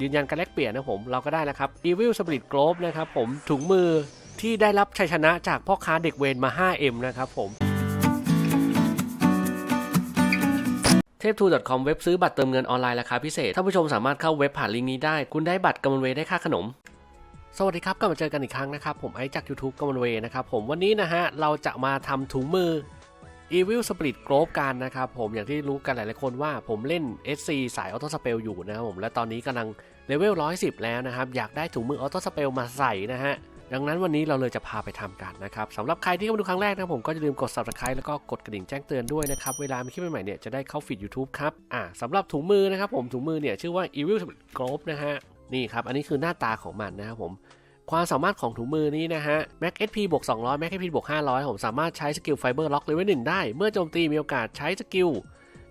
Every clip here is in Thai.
ยืนยันการแลกเปลี่ยนนะผมเราก็ได้แล้วครับ Evil Spirit Glove นะครับผมถุงมือที่ได้รับชัยชนะจากพ่อค้าเด็กเวรมา 5M นะครับผมเทพทู .com เว็บซื้อบัตรเติมเงินออนไลน์ราคาพิเศษท่านผู้ชมสามารถเข้าเว็บผ่านลิงก์นี้ได้ คุณได้บัตรกำมะเวได้ค่าขนม สวัสดีครับกลับมาเจอกันอีกครั้งนะครับ ผมไอจาก YouTube กำมะเวนะครับผมวันนี้นะฮะเราจะมาทำถุงมือ Evil Spirit Glove กันนะครับผมอย่างที่รู้กันหลายๆคนว่าผมเล่น SC สายออโต้สเปลอยู่นะครับผมและตอนนี้กำลังเลเวล 110 แล้วนะครับ อยากได้ถุงมือออโต้สเปลมาใส่นะฮะ ดังนั้นวันนี้เราเลยจะพาไปทำกันนะครับสำหรับใครที่เข้ามาดูครั้งแรกนะผมก็อย่าลืมกด subscribe แล้วก็กดกระดิ่งแจ้งเตือนด้วยนะครับ เวลามีคลิปใหม่ๆเนี่ยจะได้เข้าฟีด YouTube ครับอ่าสำหรับถุงมือนะครับผมถุงมือเนี่ยชื่อว่า Evil Spirit Glove นะฮะนี่ครับอันนี้คือหน้าตาของมันนะครับผม ความสามารถของถุงมือนี้นะฮะ Mac SP บวก200 Mac SP บวก500 ผมสามารถใช้สกิลไฟเบอร์ล็อกเลเวลหนึ่งได้ เมื่อโจมตีมีโอกาสใช้สกิล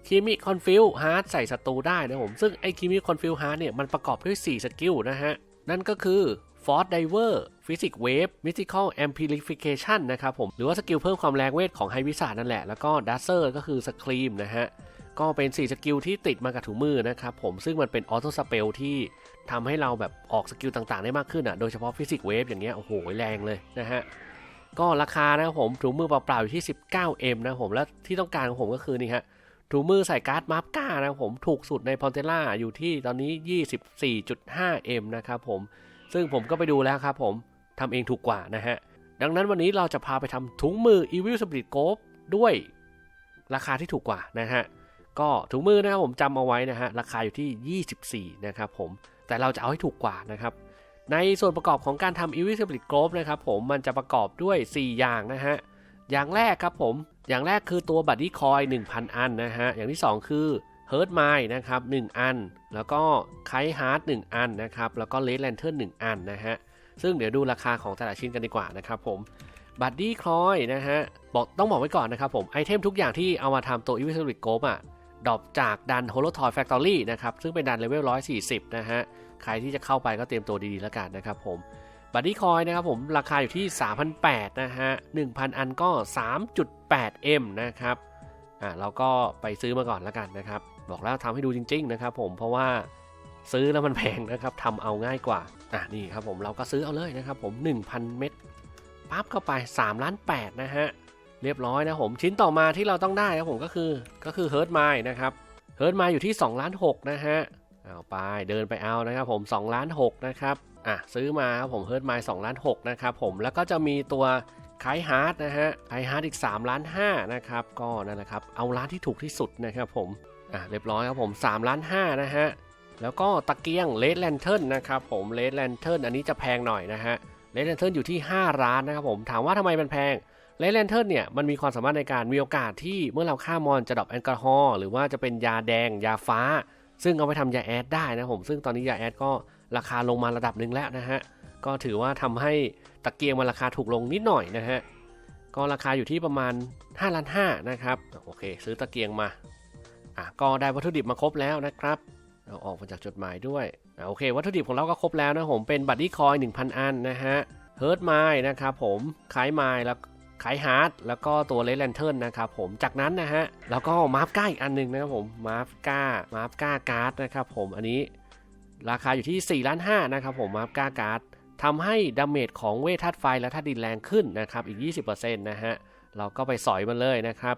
คีมิคอนฟิลฮาร์ดใส่ศัตรูได้นะผม ซึ่งไอคีมิคอนฟิลฮาร์ดเนี่ยมันประกอบด้วย 4 สกิลนะฮะ นั่นก็คือ Force Diver Physics Wave Mystical Amplification นะครับผม หรือว่าสกิลเพิ่มความแรงเวทของไฮวิสานั่นแหละ แล้วก็ d a z z e r ก็คือ Scream นะฮะ ก็เป็น 4 สกิลที่ติดมากับถุงมือนะครับผมซึ่งมันเป็นออโต้สเปลที่ทำให้เราแบบออกสกิลต่างๆได้มากขึ้นอะโดยเฉพาะฟิสิกเวฟอย่างเงี้ยโอ้โหแรงเลยนะฮะก็ราคานะครับผมถุงมือเปล่าๆอยู่ที่ 19M นะผมและที่ต้องการของผมก็คือนี่ฮะถุงมือใส่การ์ดมาร์ก้านะครับผมถูกสุดในพอนเทล่าอยู่ที่ตอนนี้ 24.5M นะครับผมซึ่งผมก็ไปดูแล้วครับผมทำเองถูกกว่านะฮะดังนั้นวันนี้เราจะพาไปทำถุงมือ Evil Spirit g o ด้วยราคาที่ถูกกว่านะฮะ ก็ถุงมือนะครับผมจำเอาไว้นะฮะราคาอยู่ที่ 24 นะครับผมแต่เราจะเอาให้ถูกกว่านะครับในส่วนประกอบของการทำ Evil Spirit Glove นะครับผมมันจะประกอบด้วย 4 อย่างนะฮะอย่างแรกครับผมอย่างแรกคือตัวบัตตี้คอย 1,000 อันนะฮะอย่างที่ 2 คือ h e r t m i นะครับ1อัน แล้วก็ไคฮาร์ด1อันนะครับแล้วก็เลดแลนเทิร์น1อันนะฮะซึ่งเดี๋ยวดูราคาของแต่ละชิ้นกันดีกว่านะครับผมบัตตี้คอยนะฮะบอกต้องบอกไว้ก่อนนะครับผมไอเทมทุกอย่างที่เอามาทำตัว Evil Spirit Glove อะ ดรอปจากดัน Holo Toy Factory นะครับ ซึ่งเป็นดันเลเวล 140 นะฮะ ใครที่จะเข้าไปก็เตรียมตัวดีๆแล้วกันนะครับผมบัตตี้คอยนะครับผม ราคาอยู่ที่ 3,800 นะฮะ 1,000 อันก็ 3.8M นะครับ อ่าเราก็ไปซื้อมาก่อนแล้วกันนะครับ บอกแล้วทำให้ดูจริง ๆ นะครับผมเพราะว่าซื้อแล้วมันแพงนะครับทำเอาง่ายกว่า อะนี่ครับผมเราก็ซื้อเอาเลยนะครับผม 1,000 เม็ดปั๊บเข้าไป 3 ล้าน8นะฮะ เรียบร้อยนะผมชิ้นต่อมาที่เราต้องได้ครับผมก็คือก็คือเฮิร์ตไมนะครับเฮิร์ตไมอยู่ที่2ล้าน6นะฮะเอาไปเดินไปเอานะครับผม2ล้าน6นะครับอะซื้อมาครับผมเฮิร์ตไม2ล้าน6นะครับผมแล้วก็จะมีตัวไคฮาร์ดนะฮะไคฮาร์ดอีก3ล้าน5นะครับก็นั่นแหละครับเอาร้านที่ถูกที่สุดนะครับผมอะเรียบร้อยครับผม3ล้าน5นะฮะแล้วก็ตะเกียงเลดแลนเทิร์นนะครับผมเลดแลนเทิร์นอันนี้จะแพงหน่อยนะฮะเลดแลนเทิร์นอยู่ที่ 5 ล้านนะครับผมถามว่าทำไมมันแพง เลดแลนเทิร์นเนี่ยมันมีความสามารถในการมีโอกาสที่เมื่อเราฆ่ามอนจะดรอปแอลกอฮอล์หรือว่าจะเป็นยาแดง ยาฟ้า ซึ่งเอาไปทำยาแอดได้นะผมซึ่งตอนนี้ยาแอดก็ราคาลงมาระดับหนึ่งแล้วนะฮะก็ถือว่าทำให้ตะเกียงมันราคาถูกลงนิดหน่อยนะฮะก็ราคาอยู่ที่ประมาณ5ล้าน5นะครับโอเค ซื้อตะเกียงมาอะก็ได้วัตถุดิบมาครบแล้วนะครับเอาออกมาจากจดหมายด้วยอะโอเค วัตถุดิบของเราก็ครบแล้วนะผมเป็นบัตตี้คอย1,000 อันนะฮะเฮิร์ตไมล์นะครับผมคลายไมล์แล้ว คายฮาร์ดแล้วก็ตัวเลดแลนเทิร์นนะครับผมจากนั้นนะฮะแล้วก็มาร์ฟก้าอีกอันหนึ่งนะครับผมมาร์ฟก้ามาร์ฟก้าการ์ดนะครับผมอันนี้ราคาอยู่ที่4ล้าน5นะครับผมมาร์ฟก้าการ์ดทำให้ดาเมจของเวทธาตุไฟและธาตุดินแรงขึ้นนะครับอีก 20%นะฮะเราก็ไปสอยมันเลยนะครับ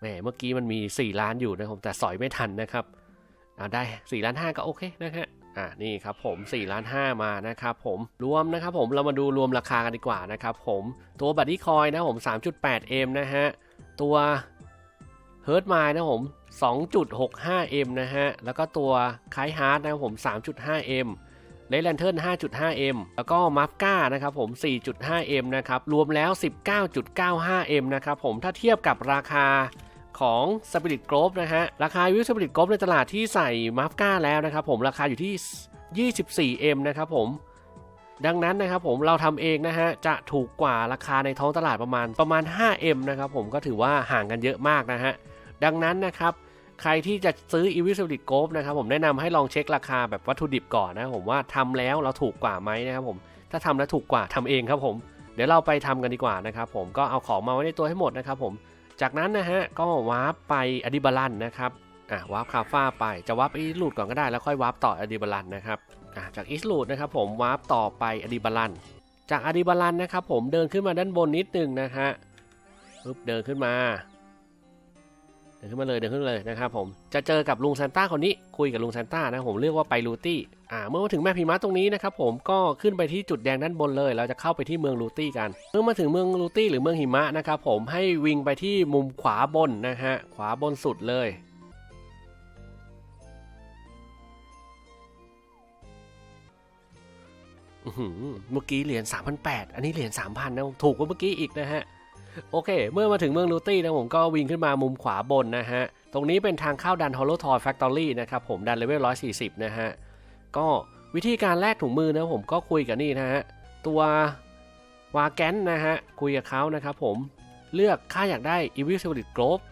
แหมเมื่อกี้มันมี 4 ล้านอยู่นะครับแต่สอยไม่ทันนะครับเอาได้4ล้าน5ก็โอเคนะฮะ อ่านี่ครับผม4ล้าน5มานะครับผมรวมนะครับผมเรามาดูรวมราคากันดีกว่านะครับผมตัวบัตตี้คอยนะผม 3.8M นะฮะ ตัวเฮิร์ตไมล์นะผม 2.65M นะฮะ แล้วก็ตัวคล้ายฮาร์ดนะผม 3.5M เลดแลนเทิร์น 5.5M แล้วก็มัฟก้านะครับผม 4.5M นะครับ รวมแล้ว 19.95M นะครับผม ถ้าเทียบกับราคา ของ Spirit Glove นะฮะ ราคาวิว Spirit Glove ในตลาดที่ใส่มัฟก้าแล้วนะครับผมราคาอยู่ที่ 24M นะครับผมดังนั้นนะครับผมเราทำเองนะฮะจะถูกกว่าราคาในท้องตลาดประมาณประมาณ 5M นะครับผมก็ถือว่าห่างกันเยอะมากนะฮะดังนั้นนะครับใครที่จะซื้อ e v i l Spirit Glove นะครับผมแนะนำให้ลองเช็คราคาแบบวัตถุดิบก่อนนะครับผมว่าทำแล้วเราถูกกว่าไหมนะครับผมถ้าทำแล้วถูกกว่าทำเองครับผม เดี๋ยวเราไปทำกันดีกว่านะครับผมก็เอาของมาไว้ในตัวให้หมดนะครับผม จากนั้นนะฮะก็วาร์ปไปอดิบาลันนะครับอะวาร์ปคาฟ้าไปจะวาร์ปอีสลูดก่อนก็ได้แล้วค่อยวาร์ปต่ออดิบาลันนะครับอะจากอีสลูดนะครับผมวาร์ปต่อไปอดิบาลันจากอดิบาลันนะครับผมเดินขึ้นมาด้านบนนิดนึงนะฮะปึ๊บเดินขึ้นมา เดินขึ้นมาเลยเดินขึ้นเลยนะครับผมจะเจอกับลุงซานต้าคนนี้คุยกับลุงซานต้านะผมเรียกว่าไปลูตี้อ่าเมื่อมาถึงแม่พิมะตรงนี้นะครับผมก็ขึ้นไปที่จุดแดงด้านบนเลย เราจะเข้าไปที่เมืองลูตี้กัน เมื่อมาถึงเมืองลูตี้หรือเมืองหิมะนะครับผมให้วิ่งไปที่มุมขวาบนนะฮะขวาบนสุดเลยอือหือเมื่อกี้เหรียญ3,800 อันนี้เหรียญ3,000นะถูกกว่าเมื่อกี้อีกนะฮะ โอเค เมื่อมาถึงเมืองลูตี้นะผมก็วิ่งขึ้นมามุมขวาบนนะฮะ ตรงนี้เป็นทางเข้าดัน Hollow Toy Factory นะครับผมดันเลเวล140 นะฮะ ก็วิธีการแลกถุงมือนะผมก็คุยกับนี่นะฮะ ตัววาแกนนะฮะ คุยกับเขานะครับผมเลือกค่าอยากได้ Evil Spirit Globe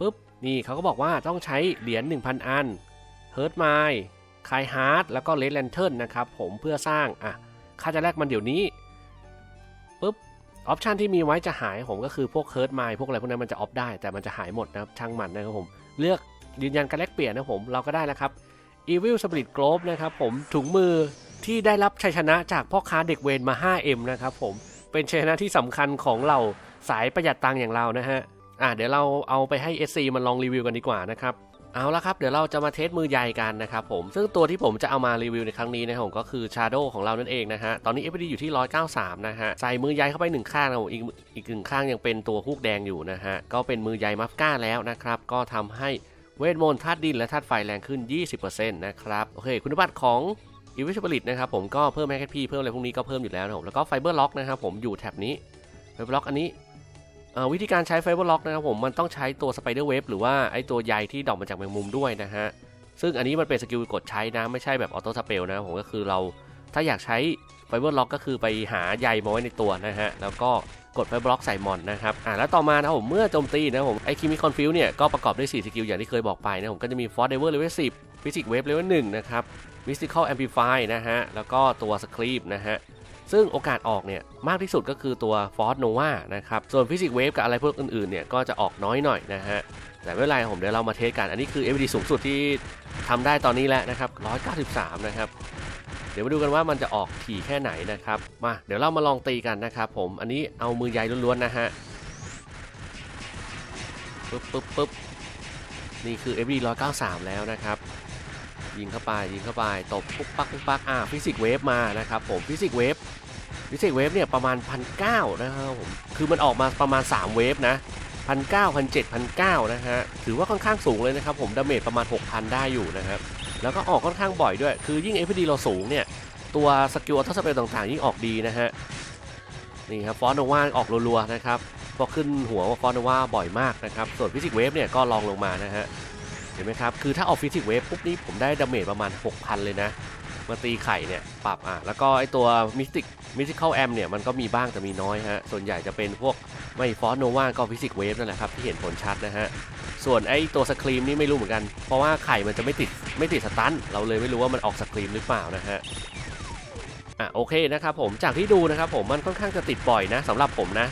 ปุ๊บ นี่เขาก็บอกว่าต้องใช้เหรียญ1,000 อัน h e r t m i คายฮาร์ดแล้วก็เลดแลนเทิร์นนะครับผมเพื่อสร้างอะค่าจะแลกมันเดี๋ยวนี้ปุ๊บ ออปชันที่มีไว้จะหายผมก็คือพวกเคิร์ดไมพวกอะไรพวกนั้นมันจะออฟได้แต่มันจะหายหมดนะครับช่างมันนะครับผม เลือกยืนยันการแลกเปลี่ยนนะผมเราก็ได้แล้วครับ Evil Spirit Globe นะครับผมถุงมือที่ได้รับชัยชนะจากพ่อค้าเด็กเวรมา 5M นะครับผมเป็นชัยชนะที่สำคัญของเราสายประหยัดตังค์อย่างเรานะฮะอะเดี๋ยวเราเอาไปให้ SC มันลองรีวิวกันดีกว่านะครับ เอาละครับ เดี๋ยวเราจะมาเทสมือใหญ่กันนะครับผม ซึ่งตัวที่ผมจะเอามารีวิวในครั้งนี้นะผมก็คือ Shadow ของเรานั่นเองนะฮะ ตอนนี้ FPD อยู่ที่ 193 นะฮะ ใส่มือใหญ่เข้าไปหนึ่งข้างนะผมอีกอีกหนึ่งข้างยังเป็นตัวฮูกแดงอยู่นะฮะ ก็เป็นมือใหญ่มัฟก้าแล้วนะครับ ก็ทำให้เวทมนต์ธาตุดินและธาตุไฟแรงขึ้น 20%นะครับ โอเค คุณสมบัติของ e v i s i b i l i t นะครับผมก็เพิ่มแมกพีเพิ่มอะไรพวกนี้ก็เพิ่มอยู่แล้วนะครับแล้วก็ไฟเบอร์ล็อกนะครับผมอยู่แท็บนี้ไฟเบอร์ล็อกอันนี้เอ่อ วิธีการใช้ไฟเบอร์ล็อกนะครับผมมันต้องใช้ตัวสไปเดอร์เวฟหรือว่าไอตัวใยที่ดอกมาจากแมงมุมด้วยนะฮะ ซึ่งอันนี้มันเป็นสกิลกดใช้นะ ไม่ใช่แบบออโต้สเปลนะผมก็คือเราถ้าอยากใช้ไฟเบอร์ล็อกก็คือไปหาใยมาไว้ในตัวนะฮะ แล้วก็กดไฟเบอร์ล็อกใส่มอนนะครับ อ่าแล้วต่อมานะผมเมื่อโจมตีนะผมไอคิมิคอนฟิวเนี่ยก็ประกอบด้วย 4 สกิลอย่างที่เคยบอกไปนะผมก็จะมีฟอร์เดเวอร์เลเวล10ฟิสิกเวฟเลเวล1นะครับมิสติคอลแอมพลิฟายนะฮะแล้วก็ตัวสครีปนะฮะ ซึ่งโอกาสออกเนี่ยมากที่สุดก็คือตัว Force Nova นะครับ ส่วน Physics Wave กับอะไรพวกอื่นๆเนี่ยก็จะออกน้อยหน่อยนะฮะ แต่ไม่เป็นไรผมเดี๋ยวเรามาเทสกัน อันนี้คือ FD สูงสุดที่ทำได้ตอนนี้แล้วนะครับ 193 นะครับ เดี๋ยวมาดูกันว่ามันจะออกถี่แค่ไหนนะครับ มาเดี๋ยวเรามาลองตีกันนะครับผม อันนี้เอามือใยล้วนๆนะฮะ ปึ๊บปึ๊บปึ๊บนี่คือ FD 193 แล้วนะครับ ยิงเข้าไปยิงเข้าไปตบปุ๊บปักปุ๊บปักอ่าฟิสิกเวฟมานะครับผมฟิสิกเวฟฟิสิกเวฟเนี่ยประมาณพันเก้านะครับผมคือมันออกมาประมาณ 3 เวฟนะพันเก้าพันเจ็ดพันเก้านะฮะถือว่าค่อนข้างสูงเลยนะครับผมดาเมจประมาณ 6,000 ได้อยู่นะครับแล้วก็ออกค่อนข้างบ่อยด้วย คือยิ่ง FPD เราสูงเนี่ย ตัวสกิลอัลทสเปลต่างๆ ยิ่งออกดีนะฮะนี่ครับฟอนโนวาออกรัวๆนะครับพอขึ้นหัวฟอนโนวาบ่อยมากนะครับส่วนฟิสิกเวฟเนี่ยก็ลองลงมานะฮะ เห็นไหมครับ คือถ้าออกฟิสิกเวฟปุ๊บนี่ผมได้ดาเมจประมาณ 6,000 เลยนะ มาตีไข่เนี่ย ปรับอะ แล้วก็ไอตัวมิสติกมิสติคอลแอมเนี่ยมันก็มีบ้างแต่มีน้อยฮะ ส่วนใหญ่จะเป็นพวกไม่ฟอสโนวาก็ฟิสิกเวฟนั่นแหละครับ ที่เห็นผลชัดนะฮะ ส่วนไอตัวสครีมนี่ไม่รู้เหมือนกัน เพราะว่าไข่มันจะไม่ติดไม่ติดสตันเราเลยไม่รู้ว่ามันออกสครีมหรือเปล่านะฮะอะโอเคนะครับผมจากที่ดูนะครับผมมันค่อนข้างจะติดบ่อยนะสำหรับผมนะ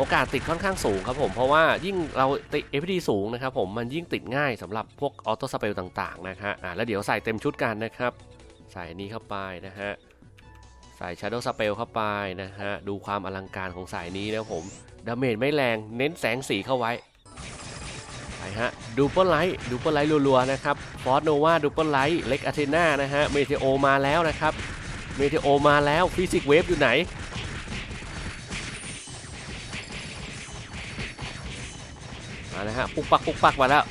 โอกาสติดค่อนข้างสูงครับผมเพราะว่ายิ่งเราติด FPD สูงนะครับผมมันยิ่งติดง่ายสำหรับพวกออโต้สเปลต่างๆนะฮะอ่าแล้วเดี๋ยวใส่เต็มชุดกันนะครับ ใส่นี้เข้าไปนะฮะใส่ Shadow Spell เข้าไปนะฮะดูความอลังการของสายนี้นะผมดาเมจไม่แรงเน้นแสงสีเข้าไว้ไปฮะดูเปิลไลท์ดูเปิลไลท์รัวๆนะครับฟอร์สโนวาดูเปิลไลท์เล็กอาเทนานะฮะเมเทโอมาแล้วนะครับเมเทโอมาแล้วฟิสิกเวฟอยู่ไหน มานะฮะปุกปักปุกปักมาแล้ว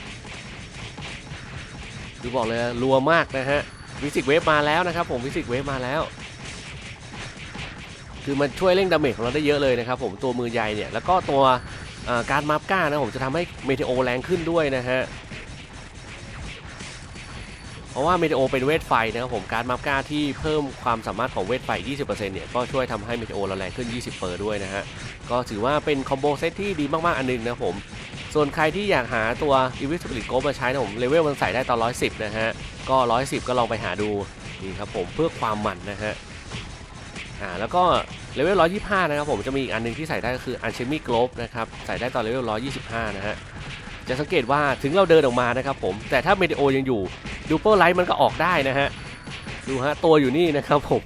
ดูบอกเลยรัวมากนะฮะวิสิกเวฟมาแล้วนะครับ ผมวิสิกเวฟมาแล้ว คือมันช่วยเร่งดาเมจของเราได้เยอะเลยนะครับ ผมตัวมือใหญ่เนี่ยแล้วก็ตัวการมาร์ก้านะผมจะทำให้เมเทโอแรงขึ้นด้วยนะฮะเพราะว่าเมเทโอเป็นเวทไฟนะครับผมการมาร์ก้าที่เพิ่มความสามารถของเวทไฟ 20%เนี่ยก็ช่วยทำให้เมเทโอเราแรงขึ้น 20เปอร์ด้วยนะฮะก็ถือว่าเป็นคอมโบเซตที่ดีมากๆอันหนึงนะครับผม ส่วนใครที่อยากหาตัว e v i s i b i l i t y Go มาใช้นะผมเลเวลมันใส่ได้ตอน 110 นะฮะ ก็ 110 ก็ลองไปหาดูนี่ครับผมเพื่อความมันนะฮะอ่าแล้วก็เลเวล 125 นะครับผมจะมีอีกอันหนึงที่ใส่ได้ก็คือ Alchemy Globe นะครับใส่ได้ตอนเลเวล 125 นะฮะจะสังเกตว่าถึงเราเดินออกมานะครับผมแต่ถ้าเมดิโอยังอยู่ดูเปอร์ไลท์มันก็ออกได้นะฮะดูฮะตัวอยู่นี่นะครับผม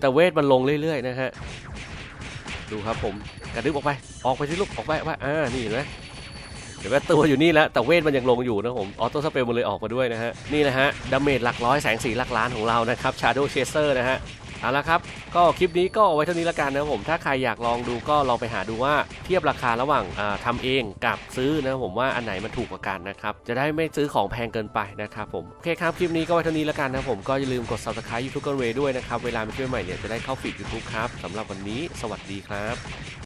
แต่เวทมันลงเรื่อยๆนะฮะดูครับผมกระดึ๊บออกไปออกไปที่ลูกออกไปว่าอ่านี่เห็นไหม เดี๋ยวว่าตัวอยู่นี่แล้วแต่เวทมันยังลงอยู่นะผมออโต้สเปรย์มันเลยออกมาด้วยนะฮะนี่นะฮะดาเมจหลักร้อยแสงสีหลักล้านของเรานะครับ Shadow Chaser นะฮะเอาละครับ ก็คลิปนี้ก็เอาไว้เท่านี้ละกันนะผม ถ้าใครอยากลองดูก็ลองไปหาดูว่าเทียบราคาระหว่างาทำเองกับซื้อนะผมว่าอันไหนมันถูกกว่ากันนะครับ จะได้ไม่ซื้อของแพงเกินไปนะครับผม โอเคครับ คลิปนี้ก็ไว้เท่านี้ละกันนะผม ก็อย่าลืมกด subscribe YouTube กันเวด้วยนะครับ เวลามีคลิปใหม่เนี่ยจะได้เข้าฟีด YouTube ครับสำหรับวันนี้ สวัสดีครับ